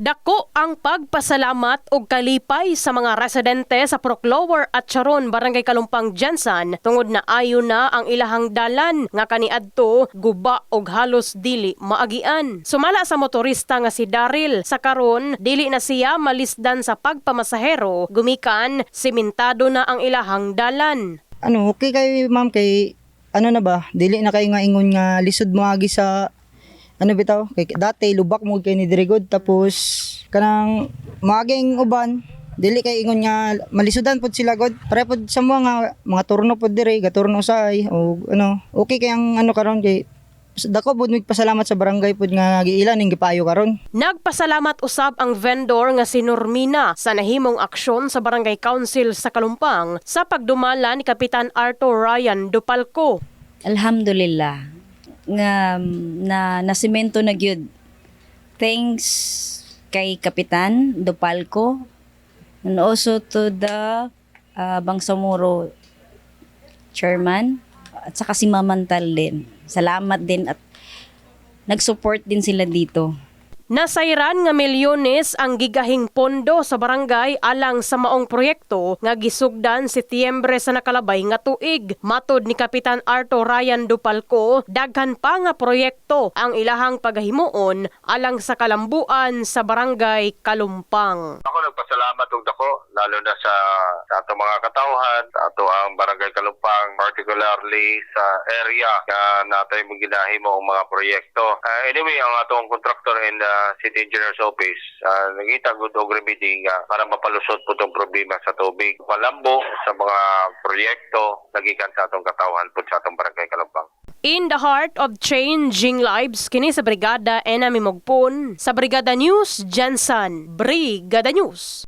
Dako ang pagpasalamat og kalipay sa mga residente sa Proclower at Charon, Barangay Kalumpang, Jensan tungod na ayo na ang ilahang dalan nga kaniadto guba og halos dili maagian. Sumala sa motorista nga si Daryl sa karon dili na siya malisdan sa pagpamasahero gumikan simentado na ang ilahang dalan. Ano, okay kay ma'am kay ano na ba? Dili na kay nga ingon nga lisod mo agi sa ano bitaw? Kay dati lubak mo kay ni Dirigod. Tapos kanang maging uban dili kay ingon nga malisudan pud sila god. Pare pud sa mga nga mga turno pud dire gaturno say o ano. Okay kay ang ano karon kay dako pud pasalamat sa barangay pud nga giilan ning gipayo karon. Nagpasalamat usab ang vendor nga si Normina sa nahimong aksyon sa Barangay Council sa Kalumpang sa pagdumala ni Kapitan Arthur Ryan Dupalco. Alhamdulillah nga na nasimento na gyud. Thanks kay Kapitan Dupalco and also to the uh, Bangsamoro chairman at saka si Mamantal din. Salamat din at nag-support din sila dito. Nasayran nga milyones ang gigahing pondo sa barangay alang sa maong proyekto nga gisugdan Setyembre sa nakalabay nga tuig. Matod ni Kapitan Arto Ryan Dupalco, daghan pa nga proyekto ang ilahang paghimuon alang sa kalambuan sa barangay Kalumpang. Ako nagpasalamat og dako lalo na sa sa ato mga katawhan, ato ang Barangay particularly sa area nga natay mong ginahimo ang mga proyekto. Ah, anyway, ang atong contractor in the City Engineer's Office, uh, nagita gud og remedy nga para mapalusot po tong problema sa tubig. Malambo sa mga proyekto nagikan sa atong katawhan po sa atong Barangay Kalumpang. In the heart of changing lives, kini sa Brigada Enami Mogpon, sa Brigada News, Jensen, Brigada News.